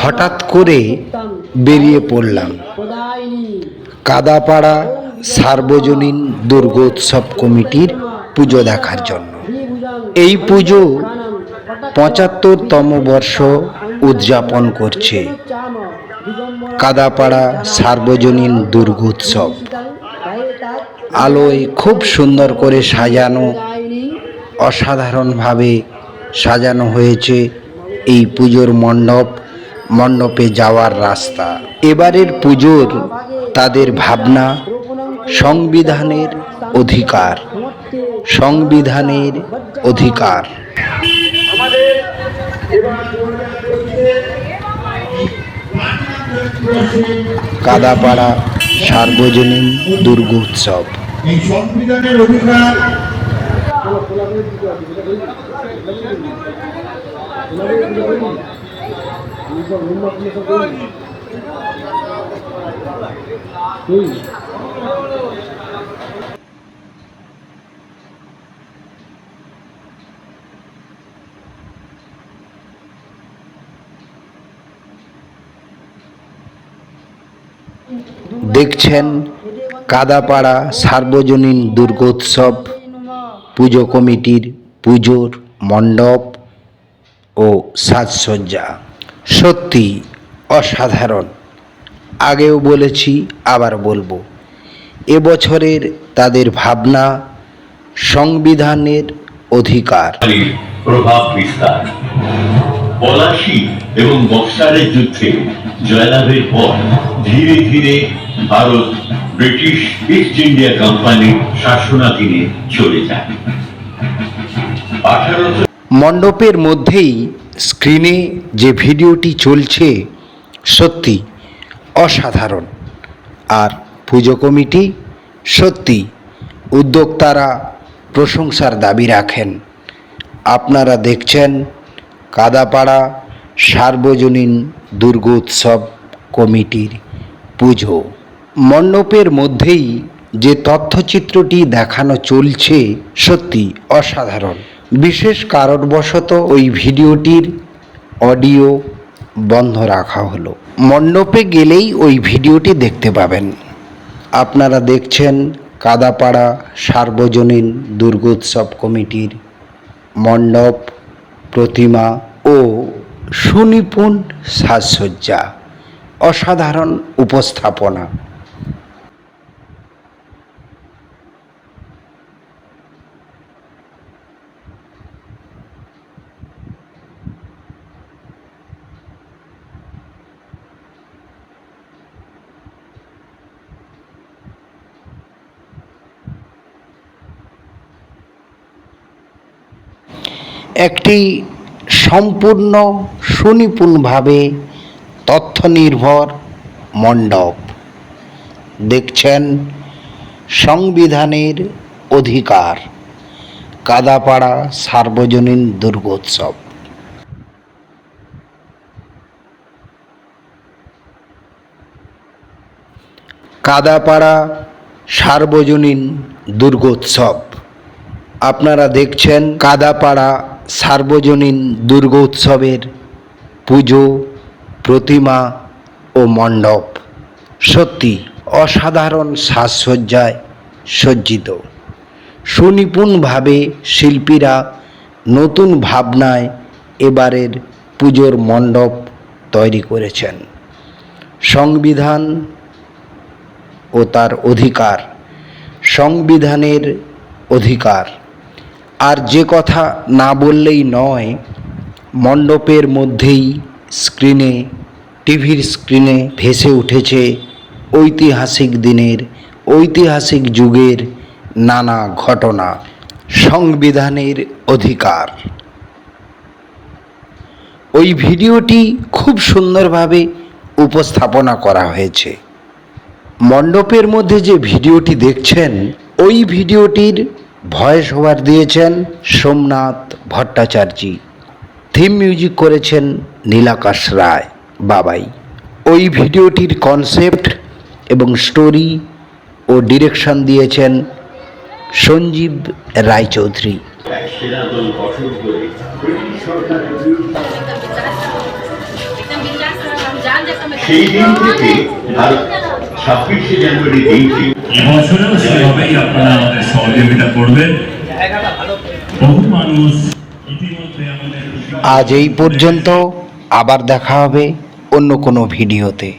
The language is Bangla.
হঠাৎ করে বেরিয়ে পড়লাম। কাদাপাড়া সার্বজনীন দুর্গোৎসব কমিটির পুজো দেখার জন্য। এই পুজো পঁচাত্তরতম বর্ষ উদযাপন করছে কাদাপাড়া সার্বজনীন দুর্গোৎসব। আলোয় খুব সুন্দর করে সাজানো, অসাধারণভাবে সাজানো হয়েছে এই পুজোর মণ্ডপ। মণ্ডপে যাওয়ার রাস্তা। এবারের পুজোর তাদের ভাবনা সংবিধানের অধিকার। সংবিধানের অধিকার। কাদাপাড়া সার্বজনীন দুর্গোৎসব। এই সংবিধানের অধিকার দেখছেন কাদাপাড়া সার্বজনীন দুর্গোৎসব পুজো কমিটির পুজোর মণ্ডপ ও সাজসজ্জা। সত্যি অসাধারণ। আগেও বলেছি আবার বলব। এবছরের তাদের ভাবনা সংবিধানের অধিকার। প্রভাব বিস্তার। পলাশি এবং বক্সারের যুদ্ধে জয়লাভের পর ধীরে ধীরে ভারত ব্রিটিশ ইস্ট ইন্ডিয়া কোম্পানির শাসনাধীনে চলে যায়। আঠারোশো মণ্ডপের মধ্যেই স্ক্রিনে যে ভিডিওটি চলছে, সত্যি অসাধারণ। আর পুজো কমিটি সত্যি উদ্যোক্তারা প্রশংসার দাবি রাখেন। আপনারা দেখছেন কাদাপাড়া সার্বজনীন দুর্গোৎসব কমিটির পুজো। মণ্ডপের মধ্যেই যে তথ্যচিত্রটি দেখানো চলছে, সত্যি অসাধারণ। বিশেষ কারণবশত ওই ভিডিওটির অডিও বন্ধ রাখা হলো। মণ্ডপে গেলেই ওই ভিডিওটি দেখতে পাবেন। আপনারা দেখছেন কাদাপাড়া সার্বজনীন দুর্গোৎসব কমিটির মণ্ডপ, প্রতিমা ও সুনিপুণ সাজসজ্জা। অসাধারণ উপস্থাপনা। একটি সম্পূর্ণ সুনিপুণভাবে তথ্য নির্ভর মণ্ডপ। দেখছেন সংবিধানের অধিকার, কাদাপাড়া সার্বজনীন দুর্গোৎসব। কাদাপাড়া সার্বজনীন দুর্গোৎসব। আপনারা দেখছেন কাদাপাড়া সার্বজনীন দুর্গোৎসবের পুজো, প্রতিমা ও মণ্ডপ সত্যি অসাধারণ সাজসজ্জায় সজ্জিত। সুনিপুণভাবে শিল্পীরা নতুন ভাবনায় এবারের পুজোর মণ্ডপ তৈরি করেছেন। সংবিধান ও তার অধিকার, সংবিধানের অধিকার আর যে কথা না বললেই নয়, মণ্ডপের মধ্যেই স্ক্রিনে, টিভির স্ক্রিনে ভেসে উঠেছে ঐতিহাসিক দিনের, ঐতিহাসিক যুগের নানা ঘটনা, সংবিধানের অধিকার। ওই ভিডিওটি খুব সুন্দরভাবে উপস্থাপনা করা হয়েছে। মণ্ডপের মধ্যে যে ভিডিওটি দেখছেন, ওই ভিডিওটির ভয়েস ওভার দিয়েছেন সোমনাথ ভট্টাচার্যী। থিম মিউজিক করেছেন নীলাকাশ রায় বাবাই। ওই ভিডিওটির কনসেপ্ট এবং স্টোরি ও ডিরেকশন দিয়েছেন সঞ্জীব রায়চৌধুরী। সেই দিন থেকে ছাব্বিশে জানুয়ারি দিনটি এবছরেও সেভাবেই আপনারা আমাদের সহযোগিতা করবেন। বহু মানুষ আজ এই পর্যন্ত আবার দেখা হবে অন্য কোনো ভিডিওতে।